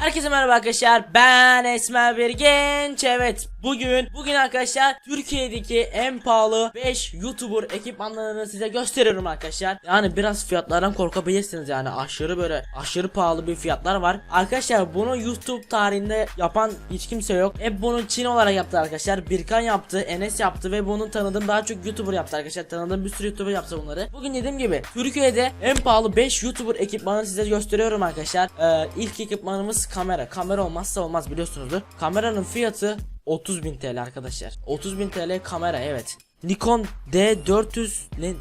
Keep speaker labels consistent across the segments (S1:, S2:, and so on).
S1: Herkese merhaba arkadaşlar. Ben Esmer bir genç. Evet, bugün bugün arkadaşlar Türkiye'deki en pahalı 5 YouTuber ekipmanlarını size gösteriyorum arkadaşlar. Yani biraz fiyatlardan korkabilirsiniz yani aşırı böyle aşırı pahalı bir fiyatlar var. Arkadaşlar bunu YouTube tarihinde yapan hiç kimse yok. Hep bunu Çin olarak yaptı arkadaşlar. Birkan yaptı, Enes yaptı ve bunu tanıdığım daha çok YouTuber yaptı arkadaşlar. Tanıdığım bir sürü YouTuber yaptı bunları. Bugün dediğim gibi Türkiye'de en pahalı 5 YouTuber ekipmanını size gösteriyorum arkadaşlar. Ee, ilk ekipmanımız kamera. Kamera olmazsa olmaz biliyorsunuzdur. Kameranın fiyatı 30.000 TL arkadaşlar. 30.000 TL kamera evet. Nikon D400 ne?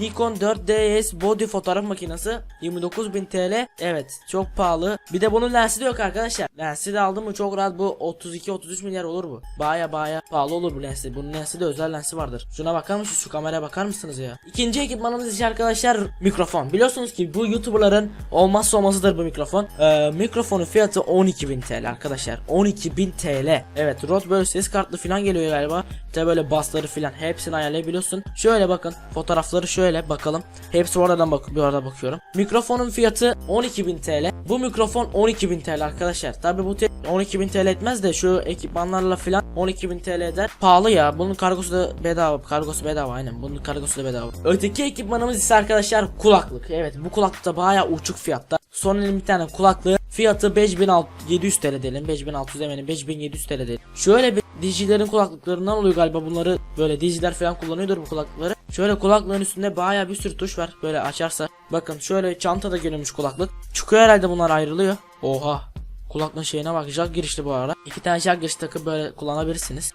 S1: Nikon 4DS body fotoğraf makinesi 29.000 TL. Evet çok pahalı. Bir de bunun lensi de yok arkadaşlar. Lensi de aldım mı çok rahat bu 32-33 milyar olur bu. Baya baya pahalı olur bu lensi. Bunun lensi de özel lensi vardır. Şuna bakar mısınız? Şu kameraya bakar mısınız ya? İkinci ekipmanımız ise arkadaşlar mikrofon. Biliyorsunuz ki bu YouTuber'ların olmazsa olmazıdır bu mikrofon. Ee, mikrofonun fiyatı 12.000 TL arkadaşlar. 12.000 TL. Evet Rode böyle ses kartlı falan geliyor galiba. İşte böyle basları falan hepsini ayarlayabiliyorsun. Şöyle bakın fotoğrafları şöyle bakalım. Hepsi oradan bak bir arada bakıyorum. Mikrofonun fiyatı 12.000 TL. Bu mikrofon 12.000 TL arkadaşlar. Tabi bu te- 12.000 TL etmez de şu ekipmanlarla falan 12.000 TL eder. Pahalı ya. Bunun kargosu da bedava. Kargosu bedava aynen. Bunun kargosu da bedava. Öteki ekipmanımız ise arkadaşlar kulaklık. Evet bu kulaklık da baya uçuk fiyatta. Sony'nin bir tane kulaklığı fiyatı 5700 TL diyelim 5600 demeyelim 5700 TL diyelim. Şöyle bir DJ'lerin kulaklıklarından oluyor galiba bunları böyle DJ'ler falan kullanıyordur bu kulaklıkları. Şöyle kulaklığın üstünde baya bir sürü tuş var böyle açarsa. Bakın şöyle çantada görünmüş kulaklık. Çıkıyor herhalde bunlar ayrılıyor. Oha. Kulaklığın şeyine bak jack girişli bu arada. İki tane jack giriş takıp böyle kullanabilirsiniz.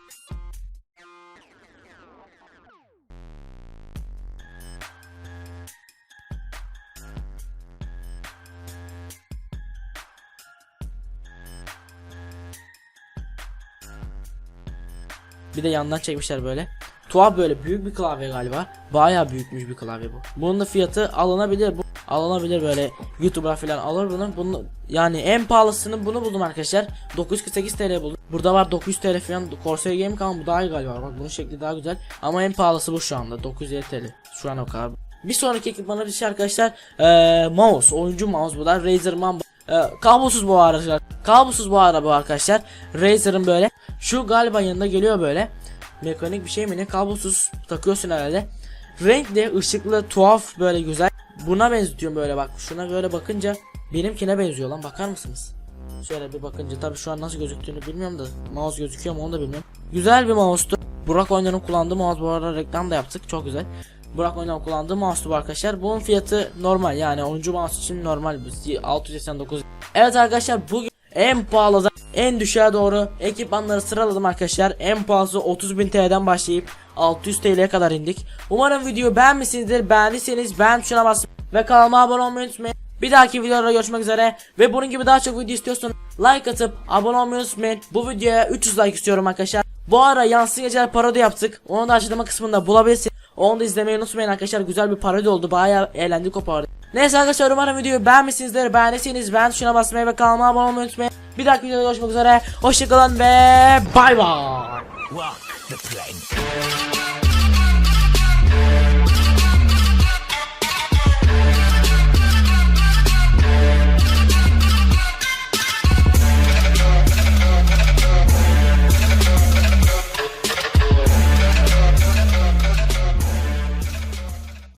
S1: Bir de yandan çekmişler böyle. Tuhaf böyle büyük bir klavye galiba. Baya büyükmüş bir klavye bu. Bunun da fiyatı alınabilir. Bu alınabilir böyle YouTube'a falan alır bunu. Bunu yani en pahalısını bunu buldum arkadaşlar. 948 TL buldum. Burada var 900 TL falan. Corsair Game ama bu daha iyi galiba. Bak bunun şekli daha güzel. Ama en pahalısı bu şu anda. 950 TL. Şu an o kadar. Bir sonraki bir şey arkadaşlar. Ee, mouse. Oyuncu mouse bu da. Razer Man ee, kablosuz bu arkadaşlar. Kablosuz bu araba arkadaşlar. Razer'ın böyle. Şu galiba yanında geliyor böyle. Mekanik bir şey mi ne kablosuz takıyorsun herhalde. Renkli, ışıklı, tuhaf böyle güzel. Buna benzetiyorum böyle bak. Şuna böyle bakınca benimkine benziyor lan bakar mısınız? Şöyle bir bakınca tabii şu an nasıl gözüktüğünü bilmiyorum da mouse gözüküyor mu onu da bilmiyorum. Güzel bir mouse'tu. Burak Oynar'ın kullandığı mouse bu arada reklam da yaptık çok güzel. Burak Oynar'ın kullandığı mouse'tu bu arkadaşlar. Bunun fiyatı normal yani oyuncu mouse için normal 689. Evet arkadaşlar bugün en pahalı en düşüğe doğru ekipmanları sıraladım arkadaşlar. En pahalısı 30.000 TL'den başlayıp 600 TL'ye kadar indik. Umarım videoyu beğenmişsinizdir. Beğendiyseniz beğen tuşuna basın ve kanalıma abone olmayı unutmayın. Bir dahaki videoda görüşmek üzere ve bunun gibi daha çok video istiyorsun like atıp abone olmayı unutmayın. Bu videoya 300 like istiyorum arkadaşlar. Bu ara Yansın Geceler parodi yaptık. Onu da açıklama kısmında bulabilirsin. Onu da izlemeyi unutmayın arkadaşlar. Güzel bir parodi oldu. Bayağı eğlendik o parodi. Neyse arkadaşlar umarım videoyu beğenmişsinizdir. Beğendiyseniz beğen tuşuna basmayı ve kanalıma abone olmayı unutmayın. Bir dahaki videoda görüşmek üzere. Hoşçakalın ve bay bay.